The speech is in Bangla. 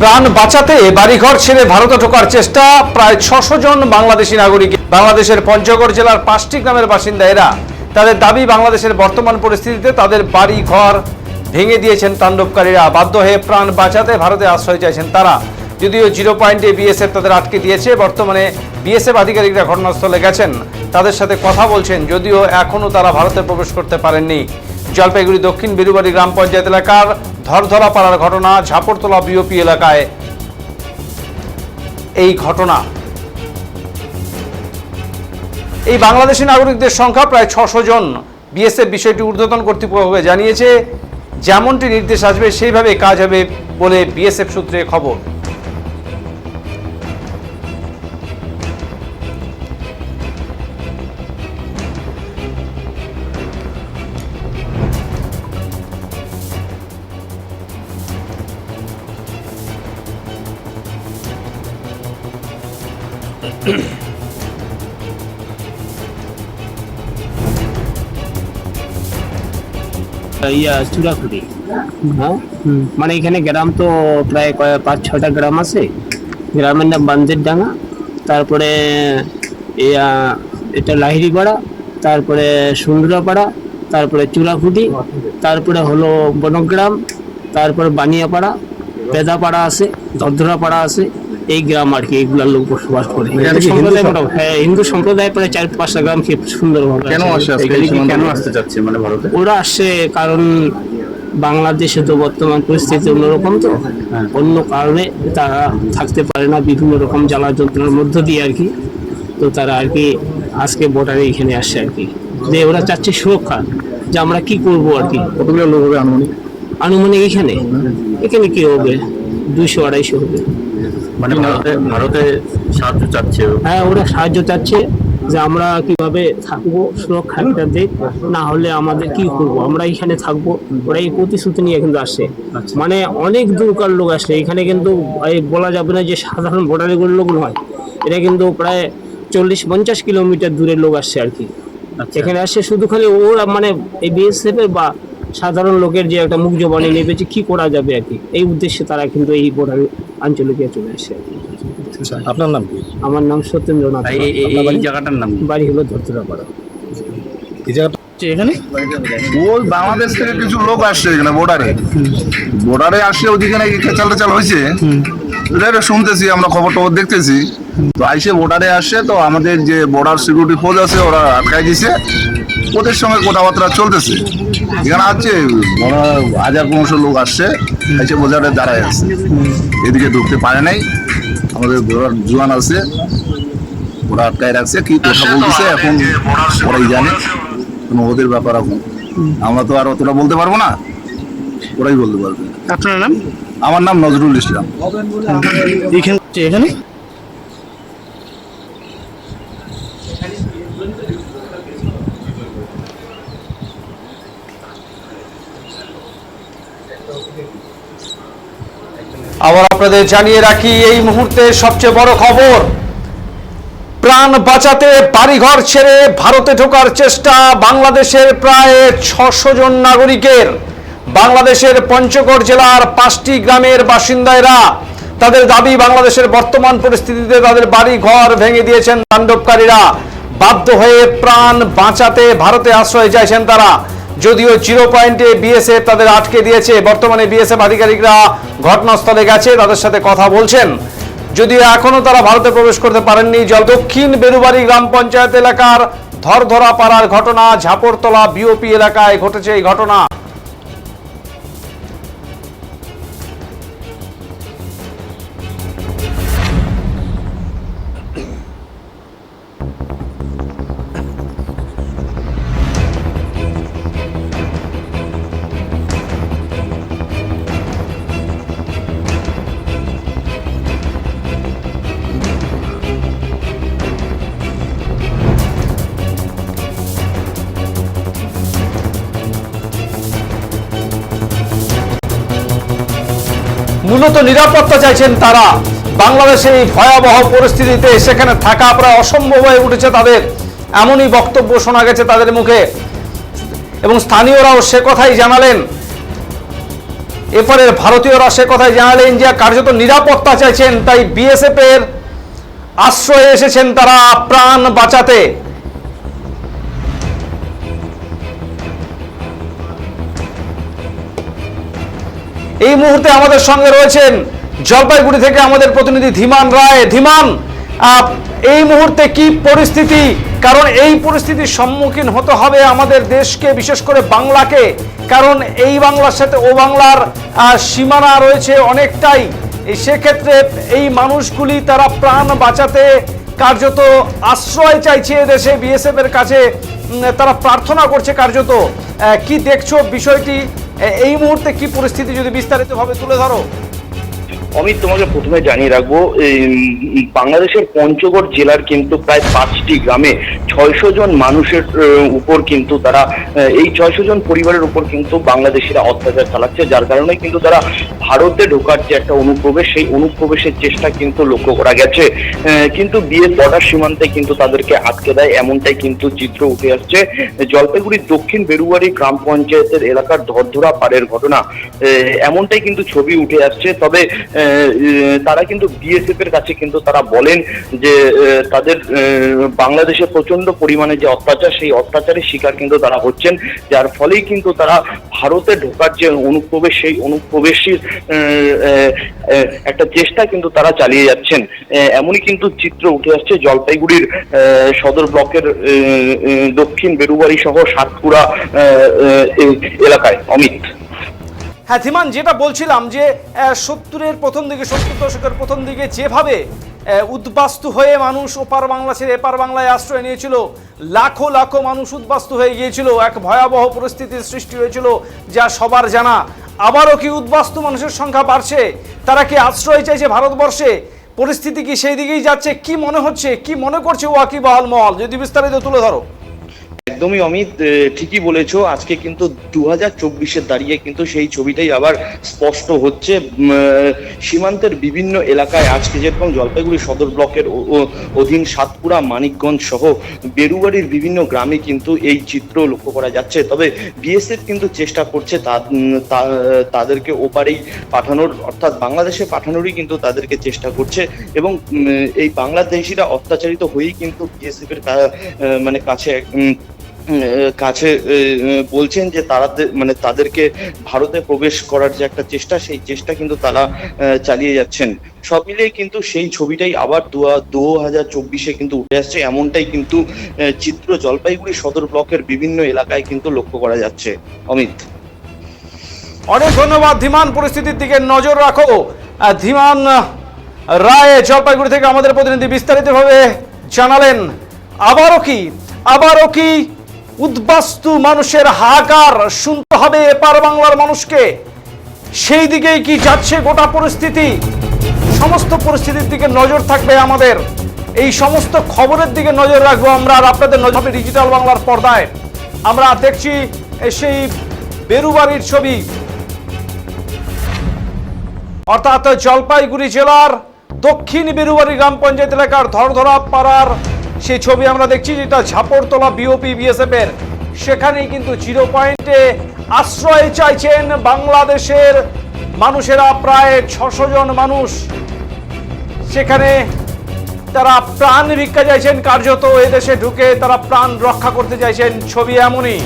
প্রাণ বাঁচাতে বাড়িঘর ছেড়ে ভারতে ঢোকার চেষ্টা প্রায় ছশো জন বাংলাদেশি নাগরিক বাংলাদেশের পঞ্চগড় জেলার পাঁচটি গ্রামের বাসিন্দা এরা। তাদের দাবি, বাংলাদেশের বর্তমান পরিস্থিতিতে তাদের বাড়ি ঘর ভেঙে দিয়েছেন তাণ্ডবকারীরা। বাধ্য হয়ে প্রাণ বাঁচাতে ভারতে আশ্রয় চাইছেন তারা। যদিও জিরো পয়েন্টে বিএসএফ তাদের আটকে দিয়েছে, বর্তমানে বিএসএফ আধিকারিকরা ঘটনাস্থলে গেছেন। তাদের সাথে কথা বলছেন, যদিও এখনও তারা ভারতে প্রবেশ করতে পারেননি। জলপাইগুড়ি দক্ষিণ বেরুবাড়ি গ্রাম পঞ্চায়েত এলাকার ধরধরা পাড়ার ঘটনা ঝাপড়তলা বিওপি এলাকায়। এই ঘটনা। এই বাংলাদেশি নাগরিকদের সংখ্যা প্রায় ছশো জন। বিএসএফ বিষয়টি ঊর্ধ্বতন কর্তৃপক্ষকে জানিয়েছে, যেমনটি নির্দেশ আসবে সেইভাবে কাজ হবে বলে বিএসএফ সূত্রে খবর। ইয়া চূড়াখুটি হ্যাঁ? মানে এখানে গ্রাম তো প্রায় কয়- পাঁচ ছটা গ্রাম আছে। গ্রামের নাম বান্দের ডাঙ্গা তারপরে ইয়া এটা লাহিড়িপাড়া, তারপরে সুন্দরাপাড়া, তারপরে চূড়াখুটি তারপরে হলো বনগ্রাম, তারপরে বানিয়াপাড়া, পেদাপাড়া আছে ধরধরাপাড়া আছে। এই গ্রাম আর কি এইগুলার লোক বসবাস করে। হিন্দু সম্প্রদায় হ্যাঁ হিন্দু সম্প্রদায় প্রায় চার পাঁচটা গ্রাম কি সুন্দরভাবে কেন আসে কেন আসতে চাচ্ছে মানে ভারতে? ওরা আসছে কারণ বাংলাদেশে তো বর্তমান পরিস্থিতি অন্যরকম তো। হ্যাঁ। অন্য কারণে তারা থাকতে পারে না বিভিন্ন রকম জ্বালা যন্ত্রণার মধ্য দিয়ে আর কি। তো তারা আর কি আজকে বর্ডারে এখানে আসছে আর কি। যে ওরা চাচ্ছে সুরক্ষা যে আমরা কি করব আর কি? কতগুলো লোক হবে আনুমানিক? আনুমানিক এখানে? এখানে কি হবে? দুইশো আড়াইশো হবে। মানে ভারতে ভারতে সাহায্য চাচ্ছে হ্যাঁ ওরা সাহায্য চাচ্ছে যে আমরা কীভাবে থাকব সুরক্ষা দিক না হলে আমাদের কি করব? আমরা এখানে থাকব ওরা এই প্রতিশ্রুতি নিয়ে কিন্তু আসে। মানে অনেক দূরকার লোক আসে। এখানে কিন্তু বলা যাবে না যে সাধারণ ভোটারের লোক নয়। এটা কিন্তু প্রায় চল্লিশ পঞ্চাশ কিলোমিটার দূরের লোক আসছে আর কি। আচ্ছা। এখানে আসছে শুধু খালি ওরা মানে এই বিএসএফ এর বা সাধারণ লোকের যে একটা মুখ জবানি নেবে যে কি করা যাবে আর কি। এই উদ্দেশ্যে তারা কিন্তু এই বর্ডার আঞ্চলিকে চলে আসছে আর কি। আপনার নাম কি? আমার নাম সত্যেন্দ্রনাথ এই- জায়গাটার নাম বাড়ি হলো ধরতুরাপাড়া। এই জায়গাটা এখানে? ওই বাংলাদেশ থেকে কিছু লোক আসছে এখানে বর্ডারে বর্ডারে আসছে ওদিকে নাকি টেচাল হয়েছে। এটা এটা শুনতেছি আমরা খবর টবর দেখতেছি। তো আইসে বর্ডারে আসছে তো আমাদের যে বর্ডার সিকিউরিটি ফোর্স আছে ওরা আটকাই দিছে। ওদের সঙ্গে কথাবার্তা চলতেছে। এখানে আছে বড় হাজার পনেরোশো লোক আসছে এসে বোঝারে দাঁড়ায় আছে। এদিকে ঢুকতে পারে নাই। আমাদের বর্ডার জোয়ান আছে ওরা আটকায় রাখছে কি কথা বলতেছে এখন ওরাই জানে। কোনো ওদের ব্যাপার এখন। আমরা তো আর অতটা বলতে পারব না। ওরাই বলতে পারবে। আপনার নাম? আমার নাম নজরুল ইসলাম। এখানে এখানে? আবার আপনাদের জানিয়ে রাখি এই মুহূর্তে সবচেয়ে বড় খবর প্রাণ বাঁচাতে বাড়িঘর ছেড়ে ভারতে ঢোকার চেষ্টা বাংলাদেশের প্রায় ছশো জন নাগরিকের। বাংলাদেশের পঞ্চগড় জেলার পাঁচটি গ্রামের বাসিন্দারা তাদের দাবি, বাংলাদেশের বর্তমান পরিস্থিতিতে তাদের বাড়ি ঘর ভেঙে দিয়েছেন তাণ্ডবকারীরা। বাধ্য হয়ে প্রাণ বাঁচাতে ভারতে আশ্রয় চাইছেন তারা। যদিও জিরো পয়েন্টে বিএসএফ তাদের আটকে দিয়েছে, বর্তমানে বিএসএফ আধিকারিকরা ঘটনাস্থলে গেছে, তাদের সাথে কথা বলছেন। যদিও এখনও তারা ভারতে প্রবেশ করতে পারেননি, জল দক্ষিণ বেরুবাড়ি গ্রাম পঞ্চায়েত এলাকার ধরধরা পাড়ার ঘটনা, ঝাপড়তলা বিওপি এলাকায় ঘটেছে এই ঘটনা। মূলত নিরাপত্তা চাইছেন তারা। বাংলাদেশে এই ভয়াবহ পরিস্থিতিতে সেখানে থাকা প্রায় অসম্ভব হয়ে উঠেছে তাদের। এমনই বক্তব্য শোনা গেছে তাদের মুখে। এবং স্থানীয়রাও সে কথাই জানালেন। এপারের ভারতীয়রা সে কথাই জানালেন যে, কার্যত নিরাপত্তা চাইছেন, তাই বিএসএফ এর আশ্রয়ে এসেছেন তারা প্রাণ বাঁচাতে। এই মুহূর্তে আমাদের সঙ্গে রয়েছেন জলপাইগুড়ি থেকে আমাদের প্রতিনিধি ধীমান রায়। ধীমান এই মুহূর্তে কি পরিস্থিতি? কারণ এই পরিস্থিতির সম্মুখীন হতে হবে আমাদের দেশকে, বিশেষ করে বাংলাকে। কারণ এই বাংলার সাথে ও বাংলার সীমানা রয়েছে অনেকটাই। সেক্ষেত্রে এই মানুষগুলি তারা প্রাণ বাঁচাতে কার্যত আশ্রয় চাইছে দেশে বিএসএফ এর কাছে তারা প্রার্থনা করছে কার্যত। কি দেখছ বিষয়টি? এই মুহূর্তে কি পরিস্থিতি যদি বিস্তারিতভাবে তুলে ধরো? অমিত তোমাকে প্রথমে জানিয়ে রাখব বাংলাদেশের পঞ্চগড় জেলার কিন্তু প্রায় পাঁচটি গ্রামে ছয়শো জন মানুষের উপর কিন্তু তারা এই ছয়শো জন পরিবারের উপর কিন্তু বাংলাদেশিরা অত্যাচার চালাচ্ছে, যার কারণে কিন্তু তারা ভারতে ঢোকার যে একটা অনুপ্রবেশ, সেই অনুপ্রবেশের চেষ্টা কিন্তু লক্ষ্য করা গেছে। কিন্তু বিয়ের বর্ডার সীমান্তে কিন্তু তাদেরকে আটকে দেয়, এমনটাই কিন্তু চিত্র উঠে আসছে। জলপাইগুড়ির দক্ষিণ বেরুয়ারি গ্রাম পঞ্চায়েতের এলাকার ধরধরা পাড়ের ঘটনা এমনটাই কিন্তু ছবি উঠে আসছে। তবে তারা কিন্তু বিএসএফ এর কাছে কিন্তু তারা বলেন যে তাদের বাংলাদেশে প্রচণ্ড পরিমাণে যে অত্যাচার, সেই অত্যাচারের শিকার কিন্তু তারা হচ্ছেন। যার ফলেই কিন্তু তারা ভারতে ঢোকার যে অনুপ্রবেশ, সেই অনুপ্রবেশের একটা চেষ্টা কিন্তু তারা চালিয়ে যাচ্ছেন। এমনই কিন্তু চিত্র উঠে আসছে জলপাইগুড়ির সদর ব্লকের দক্ষিণ বেরুবাড়ি সহ সাতপুরা এলাকায়। অমিত। হ্যাঁ যেটা বলছিলাম যে সত্তরের প্রথম দিকে, সত্তর দশকের প্রথম দিকে যেভাবে উদ্বাস্তু হয়ে মানুষ ওপার বাংলা ছেড়ে এপার বাংলায় আশ্রয় নিয়েছিল, লাখো লাখো মানুষ উদ্বাস্তু হয়ে গিয়েছিল, এক ভয়াবহ পরিস্থিতির সৃষ্টি হয়েছিল যা সবার জানা। আবারও কি উদ্বাস্তু মানুষের সংখ্যা বাড়ছে? তারা কি আশ্রয় চাইছে ভারতবর্ষে? পরিস্থিতি কি সেই দিকেই যাচ্ছে? কি মনে হচ্ছে? কি মনে করছে ওয়াকিবহাল মহল? যদি বিস্তারিত তুলে ধরো। একদমই অমিত ঠিকই বলেছ, আজকে কিন্তু দু হাজার চব্বিশে দাঁড়িয়ে কিন্তু সেই ছবিটাই আবার স্পষ্ট হচ্ছে। সীমান্তের বিভিন্ন এলাকায় আজকে যেরকম জলপাইগুড়ি সদর ব্লকের অধীন সাতপুরা, মানিকগঞ্জ সহ বেরুবাড়ির বিভিন্ন গ্রামে কিন্তু এই চিত্র লক্ষ্য করা যাচ্ছে। তবে বিএসএফ কিন্তু চেষ্টা করছে তাদেরকে ওপারেই পাঠানোর, অর্থাৎ বাংলাদেশে পাঠানোরই কিন্তু তাদেরকে চেষ্টা করছে এবং এই বাংলাদেশিরা অত্যাচারিত হয়েই কিন্তু বিএসএফ এর মানে কাছে কাছে বলছেন যে তারা মানে তাদেরকে ভারতে প্রবেশ করার যে একটা চেষ্টা, সেই চেষ্টা কিন্তু তারা চালিয়ে যাচ্ছেন। সব মিলিয়ে কিন্তু সেই ছবিটাই আবার দু হাজার চব্বিশে কিন্তু উঠে আসছে। এমনটাই কিন্তু চিত্র জলপাইগুড়ি সদর ব্লকের বিভিন্ন এলাকায় কিন্তু লক্ষ্য করা যাচ্ছে। অমিত। অনেক ধন্যবাদ ধীমান পরিস্থিতির দিকে নজর রাখো। ধীমান রায় জলপাইগুড়ি থেকে আমাদের প্রতিনিধি বিস্তারিতভাবে জানালেন। আবারও কি আবারও কি উদ্বাস্তু মানুষের হাহাকার শুনতে হবে এপার বাংলার মানুষকে। সেই দিকেই কি যাচ্ছে গোটা পরিস্থিতি? সমস্ত পরিস্থিতির দিকে নজর থাকবে আমাদের। এই সমস্ত খবরের দিকে নজর রাখব আমরা আর আপনাদের নজর হবে ডিজিটাল বাংলার পর্দায়। আমরা দেখছি সেই বেরুবাড়ির ছবি। অর্থাৎ জলপাইগুড়ি জেলার দক্ষিণ বেরুবাড়ি গ্রাম পঞ্চায়েত এলাকার ধরধরা পাড়ার সেই ছবি আমরা দেখছি যেটা ঝাপড়তলা বিওপি বিএসএফ এর। সেখানেই কিন্তু জিরো পয়েন্টে আশ্রয় চাইছেন বাংলাদেশের মানুষেরা, প্রায় ছশো জন মানুষ। সেখানে তারা প্রাণ ভিক্ষা চাইছেন, কার্যত এদেশে ঢুকে তারা প্রাণ রক্ষা করতে চাইছেন। ছবি এমনই।